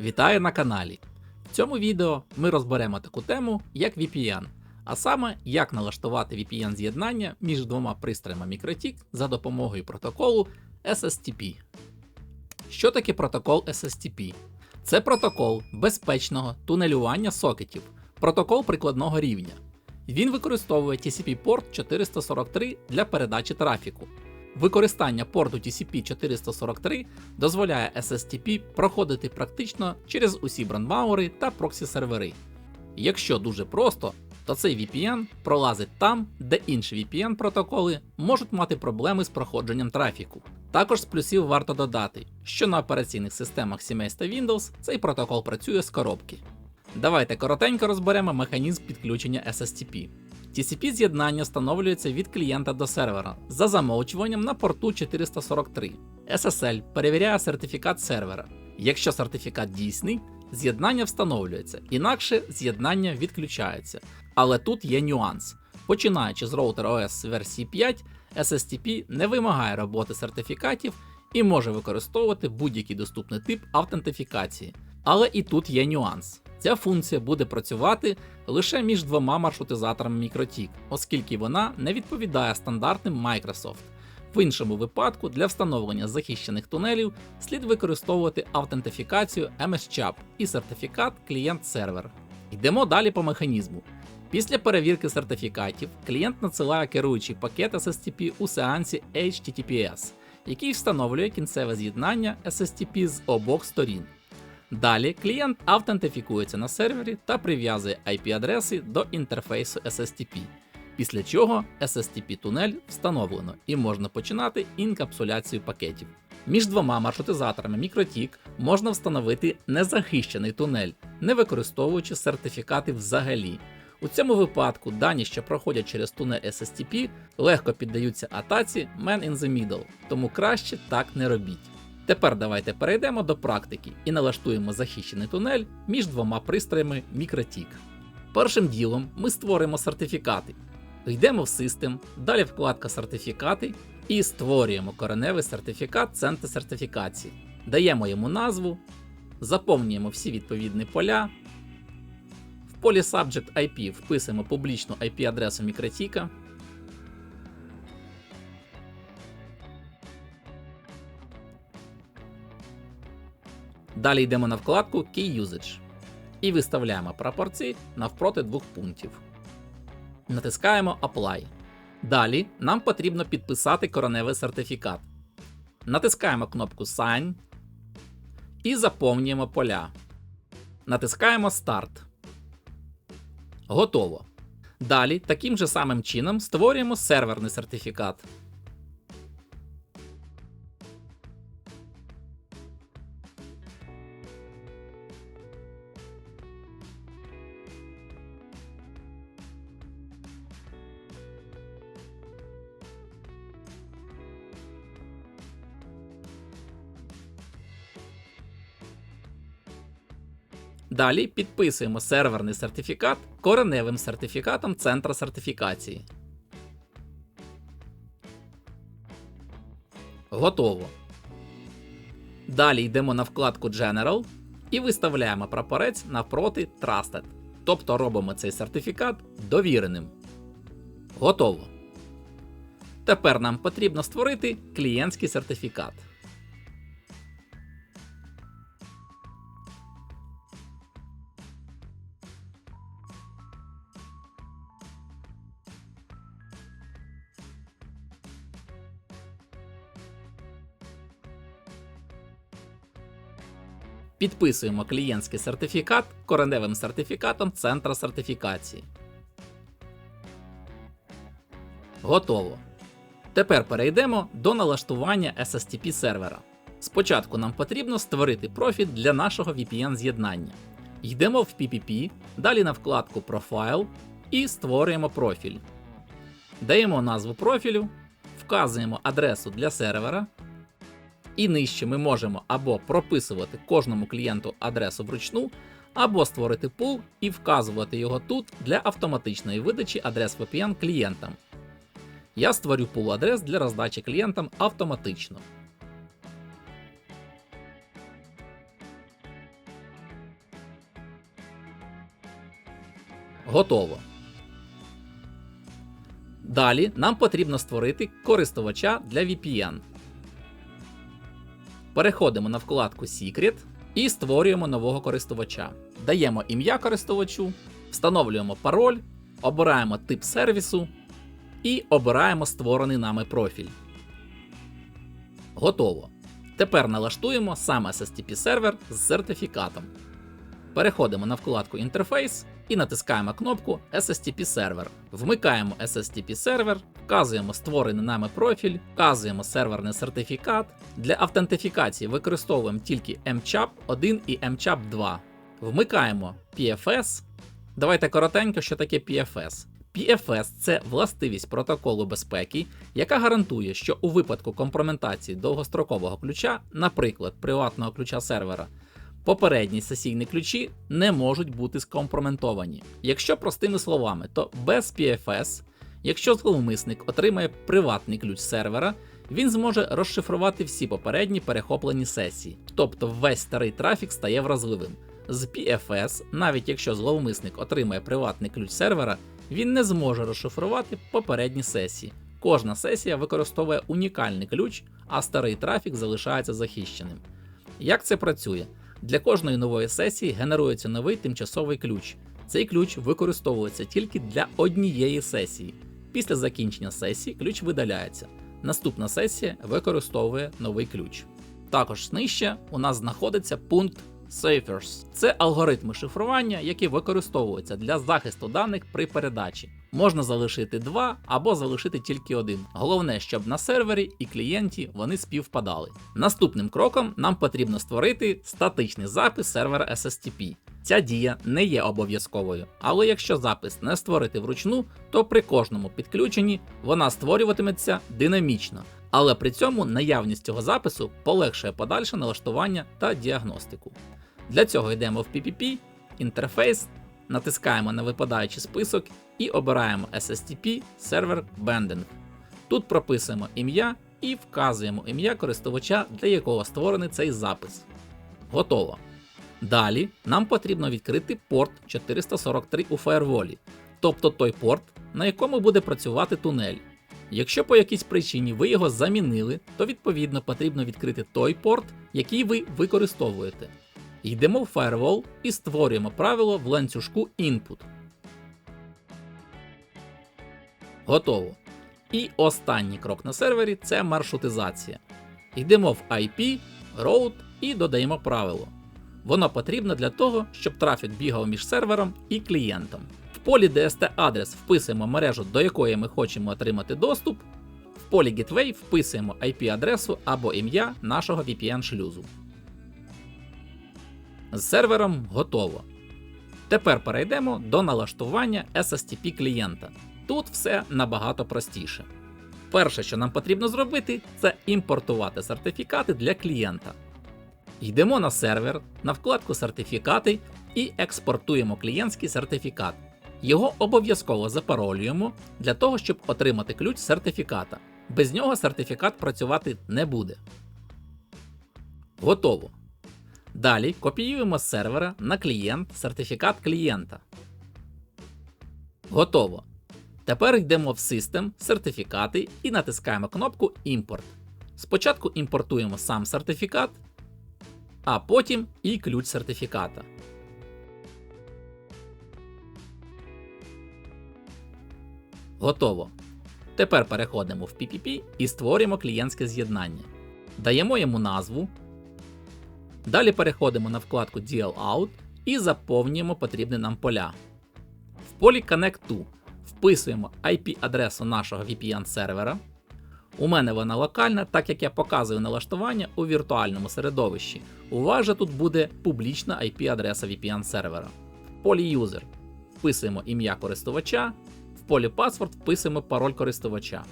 Вітаю на каналі! В цьому відео ми розберемо таку тему, як VPN, а саме як налаштувати VPN з'єднання між двома пристроями MikroTik за допомогою протоколу SSTP. Що таке протокол SSTP? Це протокол безпечного тунелювання сокетів, протокол прикладного рівня. Він використовує TCP-порт 443 для передачі трафіку. Використання порту TCP 443 дозволяє SSTP проходити практично через усі брандмауери та проксі-сервери. Якщо дуже просто, то цей VPN пролазить там, де інші VPN протоколи можуть мати проблеми з проходженням трафіку. Також з плюсів варто додати, що на операційних системах сімейства Windows цей протокол працює з коробки. Давайте коротенько розберемо механізм підключення SSTP. TCP з'єднання встановлюється від клієнта до сервера за замовчуванням на порту 443. SSL перевіряє сертифікат сервера. Якщо сертифікат дійсний, з'єднання встановлюється, інакше з'єднання відключається. Але тут є нюанс. Починаючи з роутера OS версії 5, SSTP не вимагає роботи сертифікатів і може використовувати будь-який доступний тип автентифікації. Але і тут є нюанс. Ця функція буде працювати лише між двома маршрутизаторами MikroTik, оскільки вона не відповідає стандартним Microsoft. В іншому випадку для встановлення захищених тунелів слід використовувати автентифікацію MSCHAP і сертифікат клієнт-сервер. Йдемо далі по механізму. Після перевірки сертифікатів клієнт надсилає керуючий пакет SSTP у сеансі HTTPS, який встановлює кінцеве з'єднання SSTP з обох сторін. Далі клієнт автентифікується на сервері та прив'язує IP-адреси до інтерфейсу SSTP, після чого SSTP тунель встановлено і можна починати інкапсуляцію пакетів. Між двома маршрутизаторами MikroTik можна встановити незахищений тунель, не використовуючи сертифікати взагалі. У цьому випадку дані, що проходять через тунель SSTP, легко піддаються атаці Man in the Middle, тому краще так не робіть. Тепер давайте перейдемо до практики і налаштуємо захищений тунель між двома пристроями MikroTik. Першим ділом ми створимо сертифікати. Йдемо в System, далі вкладка Сертифікати і створюємо кореневий сертифікат центр сертифікації. Даємо йому назву, заповнюємо всі відповідні поля. В полі Subject IP вписуємо публічну IP-адресу MikroTik. Далі йдемо на вкладку Key Usage і виставляємо прапорці навпроти двох пунктів. Натискаємо Apply. Далі нам потрібно підписати короневий сертифікат. Натискаємо кнопку Sign і заповнюємо поля. Натискаємо Start. Готово. Далі таким же самим чином створюємо серверний сертифікат. Далі підписуємо серверний сертифікат кореневим сертифікатом центра сертифікації. Готово. Далі йдемо на вкладку General і виставляємо прапорець навпроти Trusted. Тобто робимо цей сертифікат довіреним. Готово. Тепер нам потрібно створити клієнтський сертифікат. Підписуємо клієнтський сертифікат кореневим сертифікатом центра сертифікації. Готово. Тепер перейдемо до налаштування SSTP сервера. Спочатку нам потрібно створити профіль для нашого VPN з'єднання. Йдемо в PPP, далі на вкладку Profile і створюємо профіль. Даємо назву профілю, вказуємо адресу для сервера. І нижче ми можемо або прописувати кожному клієнту адресу вручну, або створити пул і вказувати його тут для автоматичної видачі адрес VPN клієнтам. Я створю пул адрес для роздачі клієнтам автоматично. Готово. Далі нам потрібно створити користувача для VPN. Переходимо на вкладку Secret і створюємо нового користувача. Даємо ім'я користувачу, встановлюємо пароль, обираємо тип сервісу і обираємо створений нами профіль. Готово. Тепер налаштуємо сам SSTP сервер з сертифікатом. Переходимо на вкладку Інтерфейс і натискаємо кнопку SSTP сервер. Вмикаємо SSTP сервер, вказуємо створений нами профіль, вказуємо серверний сертифікат. Для автентифікації використовуємо тільки MCHAP 1 і MCHAP 2. Вмикаємо PFS. Давайте коротенько, що таке PFS. PFS це властивість протоколу безпеки, яка гарантує, що у випадку компрометації довгострокового ключа, наприклад, приватного ключа сервера, попередні сесійні ключі не можуть бути скомпроментовані. Якщо простими словами, то без PFS, якщо зловмисник отримає приватний ключ сервера, він зможе розшифрувати всі попередні перехоплені сесії, тобто весь старий трафік стає вразливим. З PFS, навіть якщо зловмисник отримає приватний ключ сервера, він не зможе розшифрувати попередні сесії. Кожна сесія використовує унікальний ключ, а старий трафік залишається захищеним. Як це працює? Для кожної нової сесії генерується новий тимчасовий ключ. Цей ключ використовується тільки для однієї сесії. Після закінчення сесії ключ видаляється. Наступна сесія використовує новий ключ. Також нижче у нас знаходиться пункт Ciphers. Це алгоритми шифрування, які використовуються для захисту даних при передачі. Можна залишити два або залишити тільки один. Головне, щоб на сервері і клієнті вони співпадали. Наступним кроком нам потрібно створити статичний запис сервера SSTP. Ця дія не є обов'язковою, але якщо запис не створити вручну, то при кожному підключенні вона створюватиметься динамічно, але при цьому наявність цього запису полегшує подальше налаштування та діагностику. Для цього йдемо в PPP, інтерфейс, натискаємо на випадаючий список і обираємо SSTP Server Bending. Тут прописуємо ім'я і вказуємо ім'я користувача, для якого створений цей запис. Готово. Далі нам потрібно відкрити порт 443 у фаєрволі, тобто той порт, на якому буде працювати тунель. Якщо по якійсь причині ви його замінили, то відповідно потрібно відкрити той порт, який ви використовуєте. Йдемо в Firewall і створюємо правило в ланцюжку Input. Готово. І останній крок на сервері це маршрутизація. Йдемо в IP, Route і додаємо правило. Воно потрібно для того, щоб трафік бігав між сервером і клієнтом. В полі DST адрес вписуємо мережу, до якої ми хочемо отримати доступ. В полі Gateway вписуємо IP-адресу або ім'я нашого VPN-шлюзу. З сервером готово. Тепер перейдемо до налаштування SSTP клієнта. Тут все набагато простіше. Перше, що нам потрібно зробити, це імпортувати сертифікати для клієнта. Йдемо на сервер, на вкладку Сертифікати і експортуємо клієнтський сертифікат. Його обов'язково запаролюємо для того, щоб отримати ключ сертифіката. Без нього сертифікат працювати не буде. Готово. Далі копіюємо з сервера на клієнт сертифікат клієнта. Готово. Тепер йдемо в System, сертифікати і натискаємо кнопку Імпорт. Спочатку імпортуємо сам сертифікат, а потім і ключ сертифіката. Готово. Тепер переходимо в PPP і створюємо клієнтське з'єднання. Даємо йому назву. Далі переходимо на вкладку DL Out і заповнюємо потрібні нам поля. В полі Connect to вписуємо IP-адресу нашого VPN сервера. У мене вона локальна, так як я показую налаштування у віртуальному середовищі. У вас же тут буде публічна IP-адреса VPN сервера. В полі User вписуємо ім'я користувача, в полі Password вписуємо пароль користувача.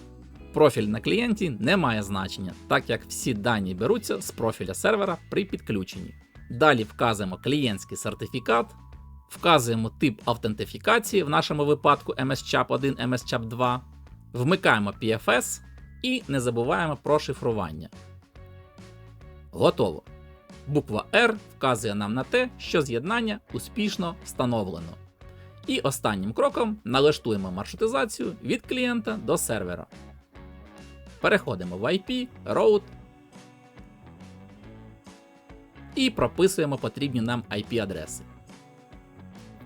Профіль на клієнті не має значення, так як всі дані беруться з профіля сервера при підключенні. Далі вказуємо клієнтський сертифікат, вказуємо тип автентифікації, в нашому випадку MSCHAP 1, MSCHAP 2, вмикаємо PFS і не забуваємо про шифрування. Готово. Буква R вказує нам на те, що з'єднання успішно встановлено. І останнім кроком налаштуємо маршрутизацію від клієнта до сервера. Переходимо в IP, Route і прописуємо потрібні нам IP-адреси.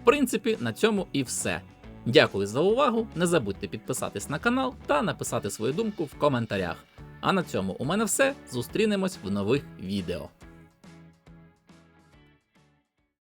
Принципі, на цьому і все. Дякую за увагу. Не забудьте підписатись на канал та написати свою думку в коментарях. А на цьому у мене все. Зустрінемось в нових відео.